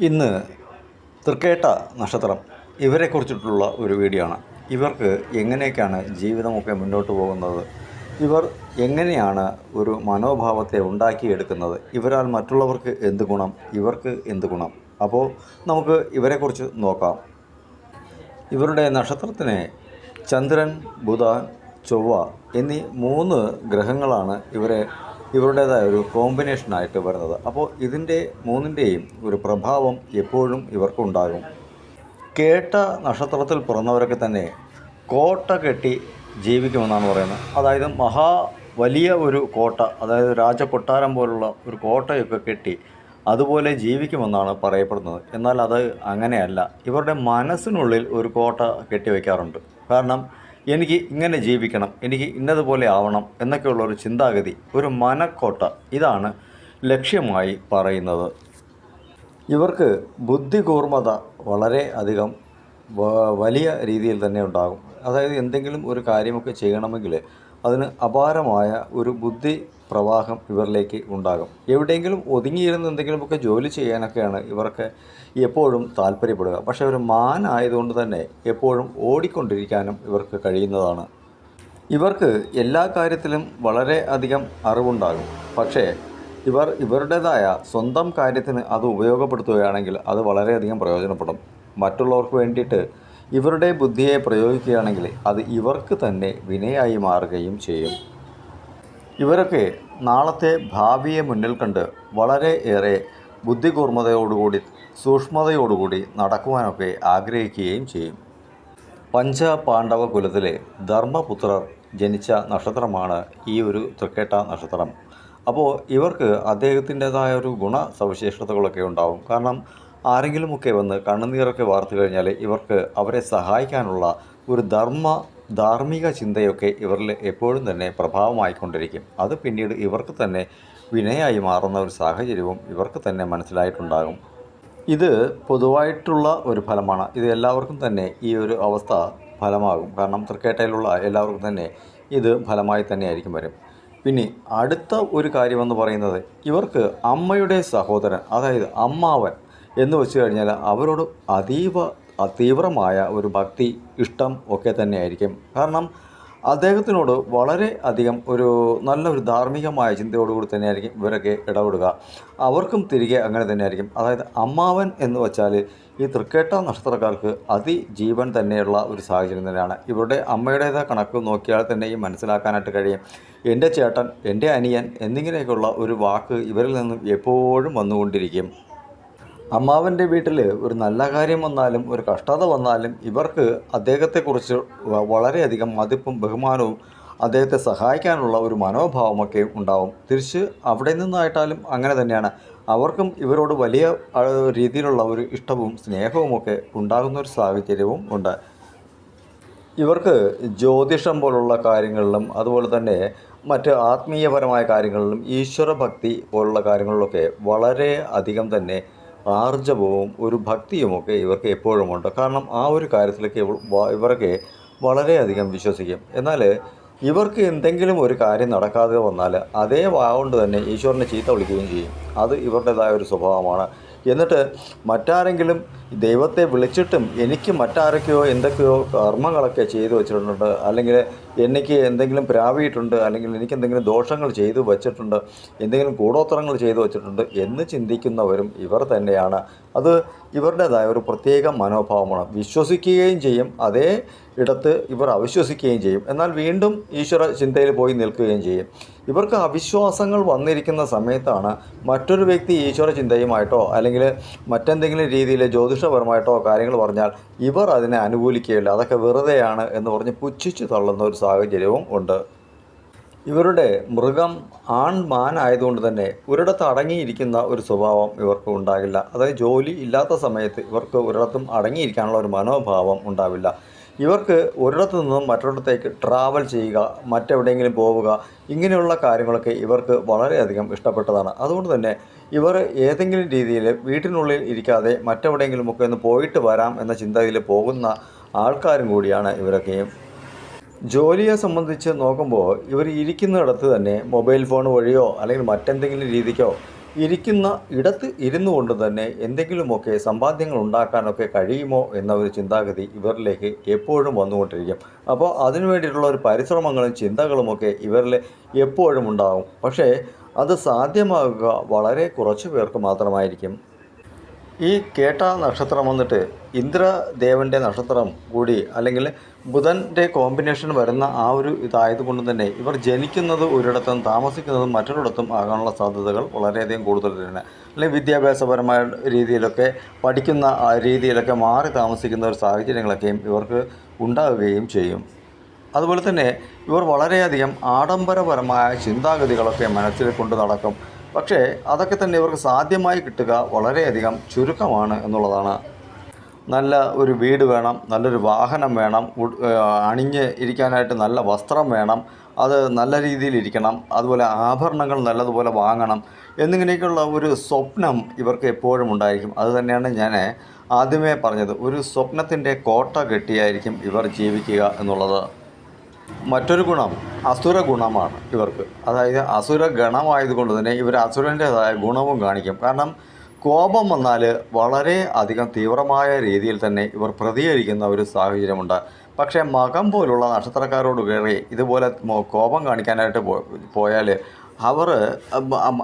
ഇന്ന് തൃക്കേട്ട നക്ഷത്രം ഇവരെക്കുറിച്ചിട്ടുള്ള ഒരു വീഡിയോ ആണ്. ഇവർക്ക് എങ്ങനെയൊക്കെയാണ് ജീവിതമൊക്കെ മുന്നോട്ട് പോകുന്നത്? ഇവർ എങ്ങനെയാണ് ഒരു മനോഭാവത്തെ ഉണ്ടാക്കിയെടുക്കുന്നത്? ഇവരാൽ മറ്റുള്ളവർക്ക് എന്ത് ഗുണം? ഇവർക്ക് എന്ത് ഗുണം? അപ്പോൾ നമുക്ക് ഇവരെക്കുറിച്ച് നോക്കാം. ഇവരുടെ നക്ഷത്രത്തിന് ചന്ദ്രൻ ബുധൻ ചൊവ്വ എന്നീ മൂന്ന് ഗ്രഹങ്ങളാണ് ഇവരെ ഇവരുടേതായ ഒരു കോമ്പിനേഷനായിട്ട് വരുന്നത്. അപ്പോൾ ഇതിന്റെ മൂന്നിന്റെയും ഒരു പ്രഭാവം എപ്പോഴും ഇവർക്കുണ്ടാകും. കേട്ട നക്ഷത്രത്തിൽ പിറന്നവരൊക്കെ തന്നെ കോട്ട കെട്ടി ജീവിക്കുമെന്നാണ് പറയുന്നത്. അതായത് മഹാ വലിയ ഒരു കോട്ട അതായത് രാജകൊട്ടാരം പോലുള്ള ഒരു കോട്ടയൊക്കെ കെട്ടി അതുപോലെ ജീവിക്കുമെന്നാണ് പറയപ്പെടുന്നത്. എന്നാൽ അത് അങ്ങനെയല്ല. ഇവരുടെ മനസ്സിനുള്ളിൽ ഒരു കോട്ട കെട്ടിവെക്കാറുണ്ട് കാരണം എനിക്ക് ഇങ്ങനെ ജീവിക്കണം എനിക്ക് ഇന്നതുപോലെ ആവണം എന്നൊക്കെയുള്ള ഒരു ചിന്താഗതി ഒരു മനക്കോട്ട ഇതാണ് ലക്ഷ്യമായി പറയുന്നത്. ഇവർക്ക് ബുദ്ധികൂർമ്മത വളരെ അധികം വലിയ രീതിയിൽ തന്നെ ഉണ്ടാകും. അതായത് എന്തെങ്കിലും ഒരു കാര്യമൊക്കെ ചെയ്യണമെങ്കിൽ അതിന് അപാരമായ ഒരു ബുദ്ധി പ്രവാഹം ഇവരിലേക്ക് ഉണ്ടാകും. എവിടെയെങ്കിലും ഒതുങ്ങിയിരുന്ന് എന്തെങ്കിലുമൊക്കെ ജോലി ചെയ്യാനൊക്കെയാണ് ഇവർക്ക് എപ്പോഴും താല്പര്യപ്പെടുക. പക്ഷേ ഒരു മാൻ ആയതുകൊണ്ട് തന്നെ എപ്പോഴും ഓടിക്കൊണ്ടിരിക്കാനും ഇവർക്ക് കഴിയുന്നതാണ്. ഇവർക്ക് എല്ലാ കാര്യത്തിലും വളരെ അധികം അറിവുണ്ടാകും. പക്ഷേ ഇവർ ഇവരുടേതായ സ്വന്തം കാര്യത്തിന് അത് ഉപയോഗപ്പെടുത്തുകയാണെങ്കിൽ അത് വളരെയധികം പ്രയോജനപ്പെടും. മറ്റുള്ളവർക്ക് വേണ്ടിയിട്ട് ഇവരുടെ ബുദ്ധിയെ പ്രയോഗിക്കുകയാണെങ്കിൽ അത് ഇവർക്ക് തന്നെ വിനയായി മാറുകയും ചെയ്യും. ഇവരൊക്കെ നാളത്തെ ഭാവിയെ മുന്നിൽ കണ്ട് വളരെ ഏറെ ബുദ്ധികൂർമ്മതയോടുകൂടി സൂക്ഷ്മതയോടുകൂടി നടക്കുവാനൊക്കെ ആഗ്രഹിക്കുകയും ചെയ്യും. പഞ്ചപാണ്ഡവ കുലത്തിലെ ധർമ്മപുത്രർ ജനിച്ച നക്ഷത്രമാണ് ഈ ഒരു തൃക്കേട്ട നക്ഷത്രം. അപ്പോൾ ഇവർക്ക് അദ്ദേഹത്തിന്റെതായ ഒരു ഗുണ സവിശേഷതകളൊക്കെ ഉണ്ടാവും. കാരണം ആരെങ്കിലുമൊക്കെ വന്ന് കണ്ണുനീരൊക്കെ വാർത്തു കഴിഞ്ഞാൽ ഇവർക്ക് അവരെ സഹായിക്കാനുള്ള ഒരു ധർമ്മ ധാർമ്മിക ചിന്തയൊക്കെ ഇവരിൽ എപ്പോഴും തന്നെ പ്രഭാവമായിക്കൊണ്ടിരിക്കും. അത് പിന്നീട് ഇവർക്ക് തന്നെ വിനയായി മാറുന്ന ഒരു സാഹചര്യവും ഇവർക്ക് തന്നെ മനസ്സിലായിട്ടുണ്ടാകും. ഇത് പൊതുവായിട്ടുള്ള ഒരു ഫലമാണ്. ഇത് എല്ലാവർക്കും തന്നെ ഈ ഒരു അവസ്ഥ ഫലമാകും. കാരണം തൃക്കേട്ടയിലുള്ള എല്ലാവർക്കും തന്നെ ഇത് ഫലമായി തന്നെ ആയിരിക്കും വരും. പിന്നെ അടുത്ത ഒരു കാര്യമെന്ന് പറയുന്നത് ഇവർക്ക് അമ്മയുടെ സഹോദരൻ അതായത് അമ്മാവൻ എന്ന് വെച്ച് കഴിഞ്ഞാൽ അവരോട് അതീവ തീവ്രമായ ഒരു ഭക്തി ഇഷ്ടം ഒക്കെ തന്നെയായിരിക്കും. കാരണം അദ്ദേഹത്തിനോട് വളരെ അധികം ഒരു നല്ലൊരു ധാർമ്മികമായ ചിന്തയോടുകൂടി തന്നെയായിരിക്കും ഇവരൊക്കെ ഇടപെടുക. അവർക്കും തിരികെ അങ്ങനെ തന്നെയായിരിക്കും. അതായത് അമ്മാവൻ എന്ന് വെച്ചാൽ ഈ തൃക്കേട്ട നക്ഷത്രക്കാർക്ക് അതിജീവൻ തന്നെയുള്ള ഒരു സാഹചര്യം തന്നെയാണ്. ഇവരുടെ അമ്മയുടേതായ കണക്ക് നോക്കിയാൽ തന്നെയും മനസ്സിലാക്കാനായിട്ട് കഴിയും. എന്റെ ചേട്ടൻ എന്റെ അനിയൻ എന്നിങ്ങനെയൊക്കെയുള്ള ഒരു വാക്ക് ഇവരിൽ നിന്നും എപ്പോഴും വന്നുകൊണ്ടിരിക്കും. അമ്മാവന്റെ വീട്ടിൽ ഒരു നല്ല കാര്യം വന്നാലും ഒരു കഷ്ടത വന്നാലും ഇവർക്ക് അദ്ദേഹത്തെക്കുറിച്ച് വളരെയധികം മതിപ്പും ബഹുമാനവും അദ്ദേഹത്തെ സഹായിക്കാനുള്ള ഒരു മനോഭാവമൊക്കെ ഉണ്ടാവും. തിരിച്ച് അവിടെ നിന്നായിട്ടാലും അങ്ങനെ തന്നെയാണ്. അവർക്കും ഇവരോട് വലിയ രീതിയിലുള്ള ഒരു ഇഷ്ടവും സ്നേഹവുമൊക്കെ ഉണ്ടാകുന്ന ഒരു സാഹചര്യവും ഉണ്ട്. ഇവർക്ക് ജ്യോതിഷം പോലുള്ള കാര്യങ്ങളിലും അതുപോലെ തന്നെ മറ്റ് ആത്മീയപരമായ കാര്യങ്ങളിലും ഈശ്വരഭക്തി പോലുള്ള കാര്യങ്ങളിലൊക്കെ വളരെ അധികം തന്നെ ആർജവവും ഒരു ഭക്തിയുമൊക്കെ ഇവർക്ക് എപ്പോഴുമുണ്ട്. കാരണം ആ ഒരു കാര്യത്തിലേക്ക് ഇവർക്ക് വളരെയധികം വിശ്വസിക്കും. എന്നാൽ ഇവർക്ക് എന്തെങ്കിലും ഒരു കാര്യം നടക്കാതെ വന്നാൽ അതേ വാഗൊണ്ട് തന്നെ ഈശ്വരനെ ചീത്ത വിളിക്കുകയും ചെയ്യും. അത് ഇവരുടേതായ ഒരു സ്വഭാവമാണ്. എന്നിട്ട് മറ്റാരെങ്കിലും ദൈവത്തെ വിളിച്ചിട്ടും എനിക്ക് മറ്റാരൊക്കെയോ എന്തൊക്കെയോ കർമ്മങ്ങളൊക്കെ ചെയ്തു വെച്ചിട്ടുണ്ട് അല്ലെങ്കിൽ എനിക്ക് എന്തെങ്കിലും പ്രാപിയിട്ടുണ്ട് അല്ലെങ്കിൽ എനിക്ക് എന്തെങ്കിലും ദോഷങ്ങൾ ചെയ്തു വച്ചിട്ടുണ്ട് എന്തെങ്കിലും കൂടോത്തരങ്ങൾ ചെയ്തു വച്ചിട്ടുണ്ട് എന്ന് ചിന്തിക്കുന്നവരും ഇവർ തന്നെയാണ്. അത് ഇവരുടേതായ ഒരു പ്രത്യേക മനോഭാവമാണ്. വിശ്വസിക്കുകയും ചെയ്യും. അതേ ഇടത്ത് ഇവർ അവിശ്വസിക്കുകയും ചെയ്യും. എന്നാൽ വീണ്ടും ഈശ്വര ചിന്തയിൽ പോയി നിൽക്കുകയും ചെയ്യും. ഇവർക്ക് അവിശ്വാസങ്ങൾ വന്നിരിക്കുന്ന സമയത്താണ് മറ്റൊരു വ്യക്തി ഈശ്വര ചിന്തയുമായിട്ടോ അല്ലെങ്കിൽ മറ്റെന്തെങ്കിലും രീതിയിൽ ജ്യോതിഷപരമായിട്ടോ കാര്യങ്ങൾ പറഞ്ഞാൽ ഇവർ അതിനെ അനുകൂലിക്കുകയില്ല. അതൊക്കെ വെറുതെയാണ് എന്ന് പറഞ്ഞ് പുച്ഛിച്ച് തള്ളുന്ന ഒരു സാഹചര്യവും ഉണ്ട്. ഇവരുടെ മൃഗം ആൺ മാൻ ആയതുകൊണ്ട് തന്നെ ഒരിടത്ത് അടങ്ങിയിരിക്കുന്ന ഒരു സ്വഭാവം ഇവർക്ക് ഉണ്ടാകില്ല. അതായത് ജോലി ഇല്ലാത്ത സമയത്ത് ഇവർക്ക് ഒരിടത്തും അടങ്ങിയിരിക്കാനുള്ള ഒരു മനോഭാവം ഉണ്ടാവില്ല. ഇവർക്ക് ഒരിടത്തു നിന്നും മറ്റൊരിടത്തേക്ക് ട്രാവൽ ചെയ്യുക മറ്റെവിടെയെങ്കിലും പോവുക ഇങ്ങനെയുള്ള കാര്യങ്ങളൊക്കെ ഇവർക്ക് വളരെയധികം ഇഷ്ടപ്പെട്ടതാണ്. അതുകൊണ്ട് തന്നെ ഇവർ ഏതെങ്കിലും രീതിയിൽ വീട്ടിനുള്ളിൽ ഇരിക്കാതെ മറ്റെവിടെയെങ്കിലുമൊക്കെ ഒന്ന് പോയിട്ട് വരാം എന്ന ചിന്തയിൽ പോകുന്ന ആൾക്കാരും കൂടിയാണ് ഇവരൊക്കെയും. ജോലിയെ സംബന്ധിച്ച് നോക്കുമ്പോൾ ഇവർ ഇരിക്കുന്നിടത്ത് തന്നെ മൊബൈൽ ഫോൺ വഴിയോ അല്ലെങ്കിൽ മറ്റെന്തെങ്കിലും രീതിക്കോ ഇരിക്കുന്ന ഇടത്ത് ഇരുന്നു കൊണ്ട് തന്നെ എന്തെങ്കിലുമൊക്കെ സമ്പാദ്യങ്ങൾ ഉണ്ടാക്കാനൊക്കെ കഴിയുമോ എന്ന ഒരു ചിന്താഗതി ഇവരിലേക്ക് എപ്പോഴും വന്നുകൊണ്ടിരിക്കും. അപ്പോൾ അതിനു വേണ്ടിയിട്ടുള്ള ഒരു പരിശ്രമങ്ങളും ചിന്തകളുമൊക്കെ ഇവരിൽ എപ്പോഴും ഉണ്ടാകും പക്ഷേ അത് സാധ്യമാകുക വളരെ കുറച്ച് പേർക്ക് മാത്രമായിരിക്കും. ഈ കേട്ട നക്ഷത്രം വന്നിട്ട് ഇന്ദ്രദേവന്റെ നക്ഷത്രം കൂടി അല്ലെങ്കിൽ ബുധന്റെ കോമ്പിനേഷൻ വരുന്ന ആ ഒരു ഇതായതുകൊണ്ട് തന്നെ ഇവർ ജനിക്കുന്നത് ഒരിടത്തും താമസിക്കുന്നതും മറ്റൊരിടത്തും ആകാനുള്ള സാധ്യതകൾ വളരെയധികം കൂടുതൽ തന്നെയാണ് അല്ലെങ്കിൽ വിദ്യാഭ്യാസപരമായ രീതിയിലൊക്കെ പഠിക്കുന്ന ആ രീതിയിലൊക്കെ മാറി താമസിക്കുന്ന ഒരു സാഹചര്യങ്ങളൊക്കെയും ഇവർക്ക് ഉണ്ടാവുകയും ചെയ്യും. അതുപോലെ തന്നെ ഇവർ വളരെയധികം ആഡംബരപരമായ ചിന്താഗതികളൊക്കെ മനസ്സിൽ കൊണ്ട് നടക്കും. പക്ഷേ അതൊക്കെ തന്നെ ഇവർക്ക് സാധ്യമായി കിട്ടുക വളരെയധികം ചുരുക്കമാണ് എന്നുള്ളതാണ്. നല്ല ഒരു വീട് വേണം നല്ലൊരു വാഹനം വേണം അണിഞ്ഞ് ഇരിക്കാനായിട്ട് നല്ല വസ്ത്രം വേണം അത് നല്ല രീതിയിൽ ഇരിക്കണം അതുപോലെ ആഭരണങ്ങൾ നല്ലതുപോലെ വാങ്ങണം എന്നിങ്ങനെയൊക്കെയുള്ള ഒരു സ്വപ്നം ഇവർക്ക് എപ്പോഴും ഉണ്ടായിരിക്കും. അത് തന്നെയാണ് ഞാൻ ആദ്യമേ പറഞ്ഞത്. ഒരു സ്വപ്നത്തിന്റെ കോട്ട കെട്ടിയായിരിക്കും ഇവർ ജീവിക്കുക എന്നുള്ളത്. മറ്റൊരു ഗുണം അസുര ഗുണമാണ് ഇവർക്ക്. അതായത് അസുര ഗണമായതുകൊണ്ട് തന്നെ ഇവർ അസുരന്റേതായ ഗുണവും കാണിക്കും. കാരണം കോപം വന്നാൽ വളരെ അധികം തീവ്രമായ രീതിയിൽ തന്നെ ഇവർ പ്രതികരിക്കുന്ന ഒരു സാഹചര്യമുണ്ട്. പക്ഷേ മകം പോലുള്ള നക്ഷത്രക്കാരോട് കയറി ഇതുപോലെ കോപം കാണിക്കാനായിട്ട് പോയാൽ അവർ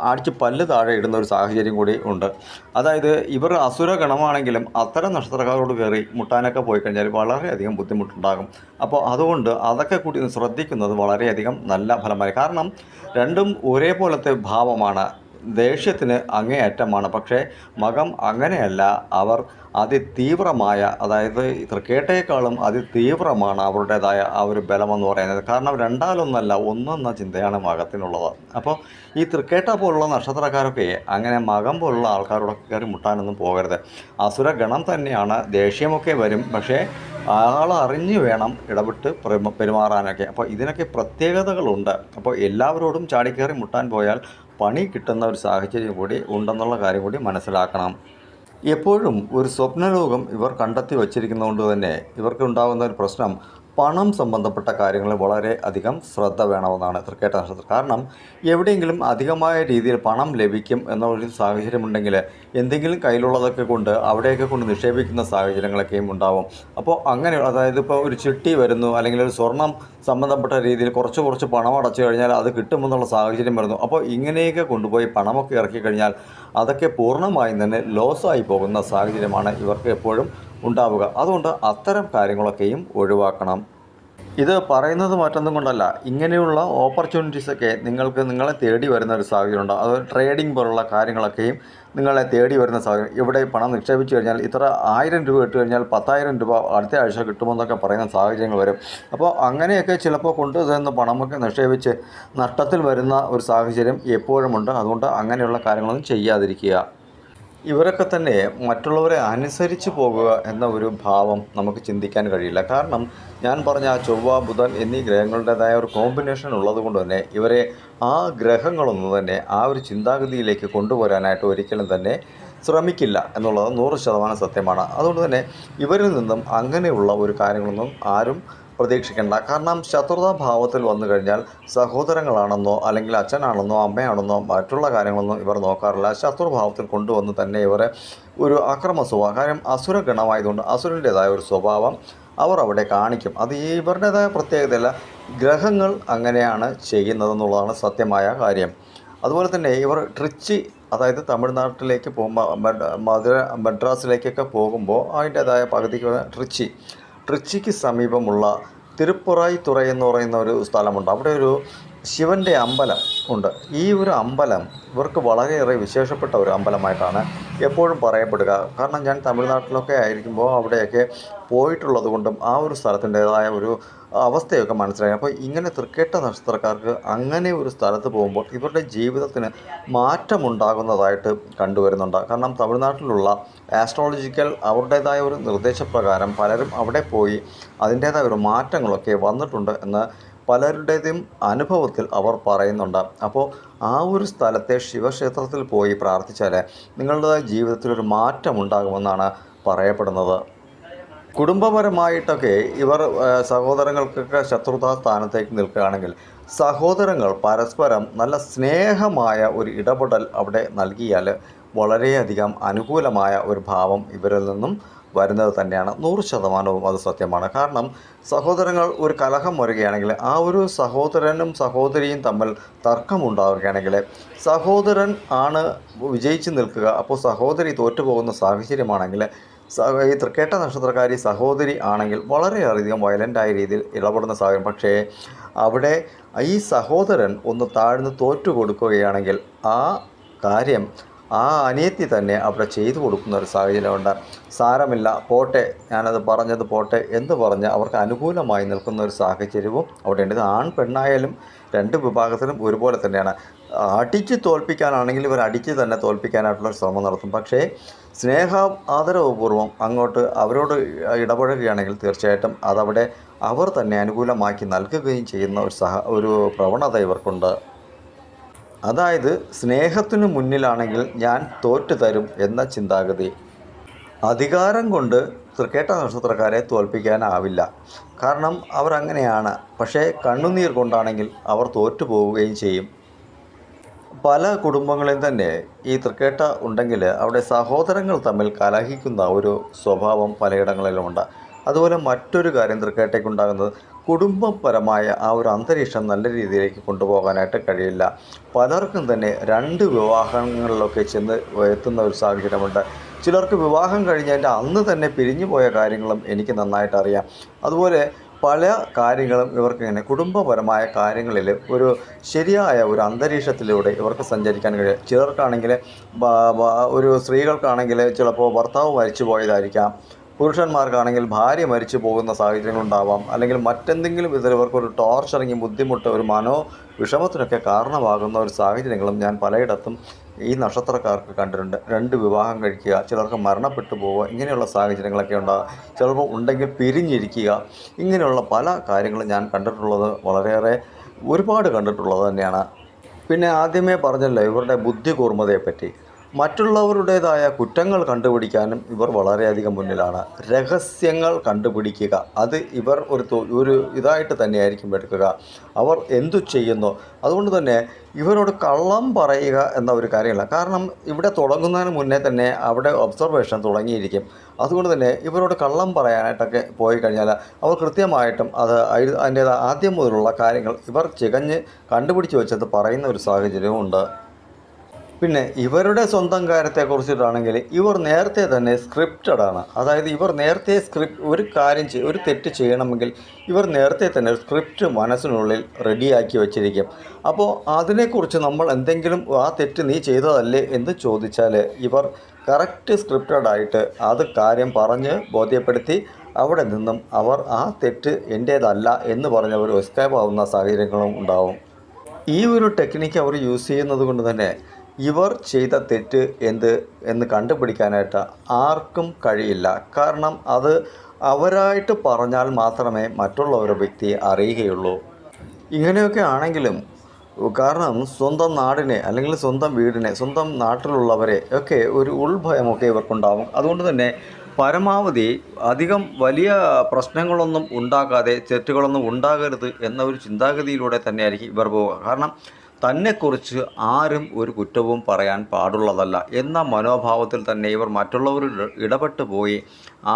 അടിച്ച് പല്ല് താഴെ ഇടുന്ന ഒരു സാഹചര്യം കൂടി ഉണ്ട്. അതായത് ഇവർ അസുര ഗണമാണെങ്കിലും അത്തരം നക്ഷത്രക്കാരോട് കയറി മുട്ടാനൊക്കെ പോയി കഴിഞ്ഞാൽ വളരെയധികം ബുദ്ധിമുട്ടുണ്ടാകും. അപ്പോൾ അതുകൊണ്ട് അതൊക്കെ കൂടി ശ്രദ്ധിക്കുന്നത് വളരെയധികം നല്ല ഫലമായി. കാരണം രണ്ടും ഒരേപോലത്തെ ഭാവമാണ്. ദേഷ്യത്തിന് അങ്ങേയറ്റമാണ്. പക്ഷേ മകം അങ്ങനെയല്ല. അവർ അതിതീവ്രമായ അതായത് ക്രിക്കറ്റേക്കാളും അതിതീവ്രമാണ് അവരുടേതായ ആ ഒരു ബലമെന്ന് പറയുന്നത്. കാരണം രണ്ടാലൊന്നല്ല ഒന്നെന്ന ചിന്തയാണ് മകത്തിനുള്ളത്. അപ്പോൾ ഈ തൃക്കേട്ട പോലുള്ള നക്ഷത്രക്കാരൊക്കെ അങ്ങനെ മകം പോലുള്ള ആൾക്കാരോടൊക്കെ കയറി മുട്ടാനൊന്നും പോകരുത്. അസുര ഗണം തന്നെയാണ് ദേഷ്യമൊക്കെ വരും. പക്ഷേ അറിഞ്ഞു വേണം ഇടപെട്ട് പെരുമ- പെരുമാറാനൊക്കെ. അപ്പോൾ ഇതിനൊക്കെ പ്രത്യേകതകളുണ്ട്. അപ്പോൾ എല്ലാവരോടും ചാടിക്കയറി മുട്ടാൻ പോയാൽ പണി കിട്ടുന്ന ഒരു സാഹചര്യം കൂടി ഉണ്ടെന്നുള്ള കാര്യം കൂടി മനസ്സിലാക്കണം. എപ്പോഴും ഒരു സ്വപ്നലോകം ഇവർ കണ്ടെത്തി വച്ചിരിക്കുന്നതുകൊണ്ട് തന്നെ ഇവർക്ക് ഉണ്ടാകുന്ന ഒരു പ്രശ്നം പണം സംബന്ധപ്പെട്ട കാര്യങ്ങളിൽ വളരെ അധികം ശ്രദ്ധ വേണമെന്നാണ് തൃക്കേട്ട നക്ഷത്രം കാരണം എവിടെയെങ്കിലും അധികമായ രീതിയിൽ പണം ലഭിക്കും എന്നൊരു സാഹചര്യമുണ്ടെങ്കിൽ എന്തെങ്കിലും കയ്യിലുള്ളതൊക്കെ കൊണ്ട് അവിടെയൊക്കെ കൊണ്ട് നിക്ഷേപിക്കുന്ന സാഹചര്യങ്ങളൊക്കെയും ഉണ്ടാവും. അപ്പോൾ അങ്ങനെ അതായത് ഇപ്പോൾ ഒരു ചിട്ടി വരുന്നു അല്ലെങ്കിൽ ഒരു സ്വർണം സംബന്ധപ്പെട്ട രീതിയിൽ കുറച്ച് കുറച്ച് പണം അടച്ചു കഴിഞ്ഞാൽ അത് കിട്ടുമെന്നുള്ള സാഹചര്യം വരുന്നു. അപ്പോൾ ഇങ്ങനെയൊക്കെ കൊണ്ടുപോയി പണമൊക്കെ ഇറക്കി കഴിഞ്ഞാൽ അതൊക്കെ പൂർണമായും തന്നെ ലോസായി പോകുന്ന സാഹചര്യമാണ് ഇവർക്ക് എപ്പോഴും ഉണ്ടാവുക. അതുകൊണ്ട് അത്തരം കാര്യങ്ങളൊക്കെയും ഒഴിവാക്കണം. ഇത് പറയുന്നത് മറ്റൊന്നും കൊണ്ടല്ല. ഇങ്ങനെയുള്ള ഓപ്പർച്യൂണിറ്റീസൊക്കെ നിങ്ങൾക്ക് നിങ്ങളെ തേടി വരുന്ന ഒരു സാഹചര്യമുണ്ട്. അത് ട്രേഡിംഗ് പോലുള്ള കാര്യങ്ങളൊക്കെയും നിങ്ങളെ തേടി വരുന്ന സാഹചര്യം. ഇവിടെ പണം നിക്ഷേപിച്ചു കഴിഞ്ഞാൽ ഇത്ര ആയിരം രൂപ ഇട്ട് കഴിഞ്ഞാൽ പത്തായിരം രൂപ അടുത്ത ആഴ്ച കിട്ടുമെന്നൊക്കെ പറയുന്ന സാഹചര്യങ്ങൾ വരും. അപ്പോൾ അങ്ങനെയൊക്കെ ചിലപ്പോൾ കൊണ്ടുതരുന്ന പണമൊക്കെ നിക്ഷേപിച്ച് നഷ്ടത്തിൽ വരുന്ന ഒരു സാഹചര്യം എപ്പോഴുമുണ്ട്. അതുകൊണ്ട് അങ്ങനെയുള്ള കാര്യങ്ങളൊന്നും ചെയ്യാതിരിക്കുക. ഇവരൊക്കെ തന്നെ മറ്റുള്ളവരെ അനുസരിച്ച് പോകുക എന്ന ഒരു ഭാവം നമുക്ക് ചിന്തിക്കാൻ കഴിയില്ല. കാരണം ഞാൻ പറഞ്ഞ ആ ചൊവ്വ ബുധൻ എന്നീ ഗ്രഹങ്ങളുടേതായ ഒരു കോമ്പിനേഷൻ ഉള്ളത് കൊണ്ട് തന്നെ ഇവരെ ആ ഗ്രഹങ്ങളൊന്നും തന്നെ ആ ഒരു ചിന്താഗതിയിലേക്ക് കൊണ്ടുവരാനായിട്ട് ഒരിക്കലും തന്നെ ശ്രമിക്കില്ല എന്നുള്ളത് നൂറ് ശതമാനം സത്യമാണ്. അതുകൊണ്ട് തന്നെ ഇവരിൽ നിന്നും അങ്ങനെയുള്ള ഒരു കാര്യങ്ങളൊന്നും ആരും പ്രതീക്ഷിക്കേണ്ട. കാരണം ശത്രുതാ ഭാവത്തിൽ വന്നു കഴിഞ്ഞാൽ സഹോദരങ്ങളാണെന്നോ അല്ലെങ്കിൽ അച്ഛനാണെന്നോ അമ്മയാണെന്നോ മറ്റുള്ള കാര്യങ്ങളൊന്നും ഇവർ നോക്കാറില്ല. ശത്രുഭാവത്തിൽ കൊണ്ടുവന്ന് തന്നെ ഇവരെ ഒരു അക്രമ സ്വഭാവം കാര്യം അസുര ഗണമായതുകൊണ്ട് അസുരന്റേതായ ഒരു സ്വഭാവം അവർ അവിടെ കാണിക്കും. അത് ഇവരുടേതായ പ്രത്യേകതയല്ല. ഗ്രഹങ്ങൾ അങ്ങനെയാണ് ചെയ്യുന്നതെന്നുള്ളതാണ് സത്യമായ കാര്യം. അതുപോലെ തന്നെ ഇവർ ട്രിച്ചി അതായത് തമിഴ്നാട്ടിലേക്ക് പോകുമ്പോൾ മദ്ര- മദ്രാസിലേക്കൊക്കെ പോകുമ്പോൾ അതിന്റേതായ പകുതിക്ക് ട്രിച്ചി ട്രിച്ചിക്ക് സമീപമുള്ള തിരുപ്പുറായി തുറ എന്ന് പറയുന്ന ഒരു സ്ഥലമുണ്ട്. അവിടെ ഒരു ശിവന്റെ അമ്പലം ഉണ്ട്. ഈ ഒരു അമ്പലം ഇവർക്ക് വളരെയേറെ വിശേഷപ്പെട്ട ഒരു അമ്പലമായിട്ടാണ് എപ്പോഴും പറയപ്പെടുക. കാരണം ഞാൻ തമിഴ്നാട്ടിലൊക്കെ ആയിരിക്കുമ്പോൾ അവിടെയൊക്കെ പോയിട്ടുള്ളത് കൊണ്ടും ആ ഒരു സ്ഥലത്തിന്റേതായ ഒരു അവസ്ഥയൊക്കെ മനസ്സിലായി. അപ്പോൾ ഇങ്ങനെ തൃക്കേട്ട നക്ഷത്രക്കാർക്ക് അങ്ങനെ ഒരു സ്ഥലത്ത് പോകുമ്പോൾ ഇവരുടെ ജീവിതത്തിന് മാറ്റമുണ്ടാകുന്നതായിട്ട് കണ്ടുവരുന്നുണ്ട്. കാരണം തമിഴ്നാട്ടിലുള്ള ആസ്ട്രോളജിക്കൽ അവരുടേതായ ഒരു നിർദ്ദേശപ്രകാരം പലരും അവിടെ പോയി അതിന്റേതായ ഒരു മാറ്റങ്ങളൊക്കെ വന്നിട്ടുണ്ട് എന്ന് പലരുടേതും അനുഭവത്തിൽ അവർ പറയുന്നുണ്ട്. അപ്പോൾ ആ ഒരു സ്ഥലത്തെ ശിവക്ഷേത്രത്തിൽ പോയി പ്രാർത്ഥിച്ചാൽ നിങ്ങളുടെ ജീവിതത്തിലൊരു മാറ്റം ഉണ്ടാകുമെന്നാണ് പറയപ്പെടുന്നത്. കുടുംബപരമായിട്ടൊക്കെ ഇവർ സഹോദരങ്ങൾക്കൊക്കെ ശത്രുതാ സ്ഥാനത്തേക്ക് നിൽക്കുകയാണെങ്കിൽ സഹോദരങ്ങൾ പരസ്പരം നല്ല സ്നേഹമായ ഒരു ഇടപെടൽ അവിടെ നൽകിയാൽ വളരെയധികം അനുകൂലമായ ഒരു ഭാവം ഇവരിൽ നിന്നും വരുന്നത് തന്നെയാണ്. നൂറ് ശതമാനവും അത് സത്യമാണ്. കാരണം സഹോദരങ്ങൾ ഒരു കലഹം വരികയാണെങ്കിൽ ആ ഒരു സഹോദരനും സഹോദരിയും തമ്മിൽ തർക്കമുണ്ടാവുകയാണെങ്കിൽ സഹോദരൻ ആണ് വിജയിച്ച് നിൽക്കുക അപ്പോൾ സഹോദരി തോറ്റുപോകുന്ന സാഹചര്യമാണെങ്കിൽ ഈ തൃക്കേട്ട നക്ഷത്രക്കാരി സഹോദരി ആണെങ്കിൽ വളരെയധികം വയലന്റായ രീതിയിൽ ഇടപെടുന്ന സാഹചര്യം. പക്ഷേ അവിടെ ഈ സഹോദരൻ ഒന്ന് താഴ്ന്ന് തോറ്റു കൊടുക്കുകയാണെങ്കിൽ ആ കാര്യം ആ അനിയത്തി തന്നെ അവിടെ ചെയ്തു കൊടുക്കുന്ന ഒരു സാഹചര്യമുണ്ട്. സാരമില്ല പോട്ടെ. ഞാനത് പറഞ്ഞത് പോട്ടെ എന്ന് പറഞ്ഞ് അവർക്ക് അനുകൂലമായി നിൽക്കുന്ന ഒരു സാഹചര്യവും അവിടെ ഉണ്ട്. ഇത് ആൺ പെണ്ണായാലും രണ്ട് വിഭാഗത്തിലും ഒരുപോലെ തന്നെയാണ്. അടിച്ച് തോൽപ്പിക്കാനാണെങ്കിൽ ഇവർ അടിച്ച് തന്നെ തോൽപ്പിക്കാനായിട്ടുള്ള ശ്രമം നടത്തും. പക്ഷേ സ്നേഹ ആദരവപൂർവം അങ്ങോട്ട് അവരോട് ഇടപഴകുകയാണെങ്കിൽ തീർച്ചയായിട്ടും അതവിടെ അവർ തന്നെ അനുകൂലമാക്കി നൽകുകയും ചെയ്യുന്ന ഒരു സഹ ഒരു പ്രവണത ഇവർക്കുണ്ട്. അതായത് സ്നേഹത്തിനു മുന്നിലാണെങ്കിൽ ഞാൻ തോറ്റു തരും എന്ന ചിന്താഗതി. അധികാരം കൊണ്ട് തൃക്കേട്ട നക്ഷത്രക്കാരെ തോൽപ്പിക്കാനാവില്ല. കാരണം അവർ അങ്ങനെയാണ്. പക്ഷേ കണ്ണുനീർ കൊണ്ടാണെങ്കിൽ അവർ തോറ്റു പോവുകയും ചെയ്യും. പല കുടുംബങ്ങളിൽ തന്നെ ഈ തൃക്കേട്ട ഉണ്ടെങ്കിൽ അവിടെ സഹോദരങ്ങൾ തമ്മിൽ കലഹിക്കുന്ന ഒരു സ്വഭാവം പലയിടങ്ങളിലുമുണ്ട്. അതുപോലെ മറ്റൊരു കാര്യം തൃക്കേട്ടയ്ക്കുണ്ടാകുന്നത് കുടുംബപരമായ ആ ഒരു അന്തരീക്ഷം നല്ല രീതിയിലേക്ക് കൊണ്ടുപോകാനായിട്ട് കഴിയില്ല. പലർക്കും തന്നെ രണ്ട് വിവാഹങ്ങളിലൊക്കെ ചെന്ന് എത്തുന്ന ഒരു സാഹചര്യമുണ്ട്. ചിലർക്ക് വിവാഹം കഴിഞ്ഞതിന്റെ അന്ന് തന്നെ പിരിഞ്ഞു പോയ കാര്യങ്ങളും എനിക്ക് നന്നായിട്ട് അറിയാം. അതുപോലെ പല കാര്യങ്ങളും ഇവർക്ക് ഇങ്ങനെ കുടുംബപരമായ കാര്യങ്ങളിൽ ഒരു ശരിയായ ഒരു അന്തരീക്ഷത്തിലൂടെ ഇവർക്ക് സഞ്ചരിക്കാൻ കഴിയും. ചിലർക്കാണെങ്കിൽ ഒരു സ്ത്രീകൾക്കാണെങ്കിൽ ചിലപ്പോൾ ഭർത്താവ് മരിച്ചു പോയതായിരിക്കാം. പുരുഷന്മാർക്കാണെങ്കിൽ ഭാര്യ മരിച്ചു പോകുന്ന സാഹചര്യങ്ങളുണ്ടാവാം. അല്ലെങ്കിൽ മറ്റെന്തെങ്കിലും വിധത്തിൽ ഇവർക്കൊരു ടോർച്ചറിങ് ബുദ്ധിമുട്ട് ഒരു മനോ വിഷമത്തിനൊക്കെ കാരണമാകുന്ന ഒരു സാഹചര്യങ്ങളും ഞാൻ പലയിടത്തും ഈ നക്ഷത്രക്കാർക്ക് കണ്ടിട്ടുണ്ട്. രണ്ട് വിവാഹം കഴിക്കുക ചിലർക്ക് മരണപ്പെട്ടു പോവുക ഇങ്ങനെയുള്ള സാഹചര്യങ്ങളൊക്കെ ഉണ്ടാകുക ചിലപ്പോൾ ഉണ്ടെങ്കിൽ പിരിഞ്ഞിരിക്കുക ഇങ്ങനെയുള്ള പല കാര്യങ്ങളും ഞാൻ കണ്ടിട്ടുള്ളത് വളരെയേറെ ഒരുപാട് കണ്ടിട്ടുള്ളത് തന്നെയാണ്. പിന്നെ ആദ്യമേ പറഞ്ഞല്ലോ ഇവരുടെ ബുദ്ധി കൂർമ്മതയെപ്പറ്റി മറ്റുള്ളവരുടേതായ കുറ്റങ്ങൾ കണ്ടുപിടിക്കാനും ഇവർ വളരെയധികം മുന്നിലാണ്. രഹസ്യങ്ങൾ കണ്ടുപിടിക്കുക. അത് ഇവർ ഒരു ഒരു ഇതായിട്ട് തന്നെയായിരിക്കും എടുക്കുക. അവർ എന്തു ചെയ്യുന്നു? അതുകൊണ്ട് തന്നെ ഇവരോട് കള്ളം പറയുക എന്ന ഒരു കാര്യമില്ല. കാരണം ഇവിടെ തുടങ്ങുന്നതിന് മുന്നേ തന്നെ അവിടെ ഒബ്സർവേഷൻ തുടങ്ങിയിരിക്കും. അതുകൊണ്ട് തന്നെ ഇവരോട് കള്ളം പറയാനായിട്ടൊക്കെ പോയി കഴിഞ്ഞാൽ അവർ കൃത്യമായിട്ടും അത് അതിന്റേത് ആദ്യം മുതലുള്ള കാര്യങ്ങൾ ഇവർ ചികഞ്ഞ് കണ്ടുപിടിച്ച് വെച്ചത് പറയുന്ന ഒരു സാഹചര്യവും ഉണ്ട്. പിന്നെ ഇവരുടെ സ്വന്തം കാര്യത്തെക്കുറിച്ചിട്ടാണെങ്കിൽ ഇവർ നേരത്തെ തന്നെ സ്ക്രിപ്റ്റഡ് ആണ് അതായത് ഇവർ നേരത്തെ സ്ക്രിപ്റ്റ് ഒരു കാര്യം ചെയ്- ഒരു തെറ്റ് ചെയ്യണമെങ്കിൽ ഇവർ നേരത്തെ തന്നെ സ്ക്രിപ്റ്റ് മനസ്സിനുള്ളിൽ റെഡിയാക്കി വെച്ചിരിക്കും. അപ്പോൾ അതിനെക്കുറിച്ച് നമ്മൾ എന്തെങ്കിലും ആ തെറ്റ് നീ ചെയ്തതല്ലേ എന്ന് ചോദിച്ചാൽ ഇവർ കറക്റ്റ് സ്ക്രിപ്റ്റഡ് ആയിട്ട് അത് കാര്യം പറഞ്ഞ് ബോധ്യപ്പെടുത്തി അവിടെ നിന്നും അവർ ആ തെറ്റ് എന്റേതല്ല എന്ന് പറഞ്ഞ് അവർ എസ്കേപ്പ് ആവുന്ന സാഹചര്യങ്ങളും ഉണ്ടാവും. ഈ ഒരു ടെക്നിക്ക് അവർ യൂസ് ചെയ്യുന്നത് കൊണ്ട് തന്നെ ഇവർ ചെയ്ത തെറ്റ് എന്ത് എന്ന് കണ്ടുപിടിക്കാനായിട്ട് ആർക്കും കഴിയില്ല. കാരണം അത് അവരായിട്ട് പറഞ്ഞാൽ മാത്രമേ മറ്റുള്ള ഒരു വ്യക്തിയെ അറിയുകയുള്ളൂ. ഇങ്ങനെയൊക്കെ ആണെങ്കിലും കാരണം സ്വന്തം നാടിനെ അല്ലെങ്കിൽ സ്വന്തം വീടിനെ സ്വന്തം നാട്ടിലുള്ളവരെ ഒക്കെ ഒരു ഉൾഭയമൊക്കെ ഇവർക്കുണ്ടാവും. അതുകൊണ്ട് തന്നെ പരമാവധി അധികം വലിയ പ്രശ്നങ്ങളൊന്നും ഉണ്ടാക്കാതെ തെറ്റുകളൊന്നും ഉണ്ടാകരുത് എന്ന ഒരു ചിന്താഗതിയിലൂടെ തന്നെയായിരിക്കും ഇവർ പോവുക. കാരണം തന്നെക്കുറിച്ച് ആരും ഒരു കുറ്റവും പറയാൻ പാടുള്ളതല്ല. എന്ന മനോഭാവത്തിൽ തന്നെ ഇവർ മറ്റുള്ളവരിൽ ഇടപെട്ടു പോയി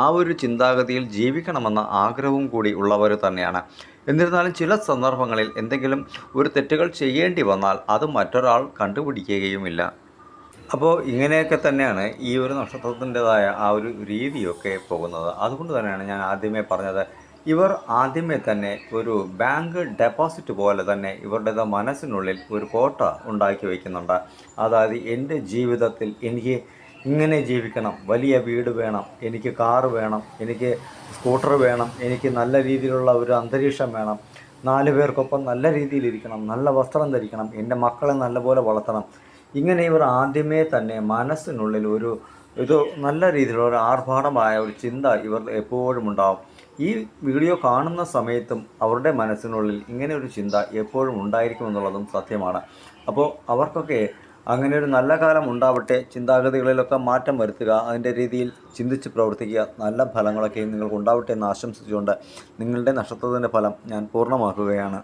ആ ഒരു ചിന്താഗതിയിൽ ജീവിക്കണമെന്ന ആഗ്രഹവും കൂടി ഉള്ളവർ തന്നെയാണ്. എന്നിരുന്നാലും ചില സന്ദർഭങ്ങളിൽ എന്തെങ്കിലും ഒരു തെറ്റുകൾ ചെയ്യേണ്ടി വന്നാൽ അത് മറ്റൊരാൾ കണ്ടുപിടിക്കുകയുമില്ല. അപ്പോൾ ഇങ്ങനെയൊക്കെ തന്നെയാണ് ഈ ഒരു നക്ഷത്രത്തിന്റെതായ ആ ഒരു രീതിയൊക്കെ പോകുന്നത്. അതുകൊണ്ട് തന്നെയാണ് ഞാൻ ആദ്യമേ പറഞ്ഞത് ഇവർ ആദ്യമേ തന്നെ ഒരു ബാങ്ക് ഡെപ്പോസിറ്റ് പോലെ തന്നെ ഇവരുടേത് മനസ്സിനുള്ളിൽ ഒരു കോട്ട ഉണ്ടാക്കി വയ്ക്കുന്നുണ്ട് അതായത് എന്റെ ജീവിതത്തിൽ എനിക്ക് ഇങ്ങനെ ജീവിക്കണം. വലിയ വീട് വേണം. എനിക്ക് കാറ് വേണം. എനിക്ക് സ്കൂട്ടർ വേണം. എനിക്ക് നല്ല രീതിയിലുള്ള ഒരു അന്തരീക്ഷം വേണം. നാല് പേർക്കൊപ്പം നല്ല രീതിയിലിരിക്കണം നല്ല വസ്ത്രം ധരിക്കണം. എന്റെ മക്കളെ നല്ലപോലെ വളർത്തണം. ഇങ്ങനെ ഇവർ ആദ്യമേ തന്നെ മനസ്സിനുള്ളിൽ ഒരു ഇത് നല്ല രീതിയിലുള്ള ഒരു ആർഭാടമായ ഒരു ചിന്ത ഇവർ എപ്പോഴും ഉണ്ടാവും. ഈ വീഡിയോ കാണുന്ന സമയത്തും അവരുടെ മനസ്സിനുള്ളിൽ ഇങ്ങനെ ഒരു ചിന്ത എപ്പോഴും ഉണ്ടായിരിക്കുമെന്നുള്ളതും സത്യമാണ്. അപ്പോൾ അവർക്കൊക്കെ അങ്ങനെ ഒരു നല്ല കാലം ഉണ്ടാവട്ടെ ചിന്താഗതികളിലൊക്കെ മാറ്റം വരുത്തുക അതിന്റെ രീതിയിൽ ചിന്തിച്ച് പ്രവർത്തിക്കുക നല്ല ഫലങ്ങളൊക്കെ നിങ്ങൾക്ക് ഉണ്ടാവട്ടെ എന്ന് ആശംസിച്ചുകൊണ്ട് നിങ്ങളുടെ നക്ഷത്രത്തിന്റെ ഫലം ഞാൻ പൂർണമാക്കുകയാണ്.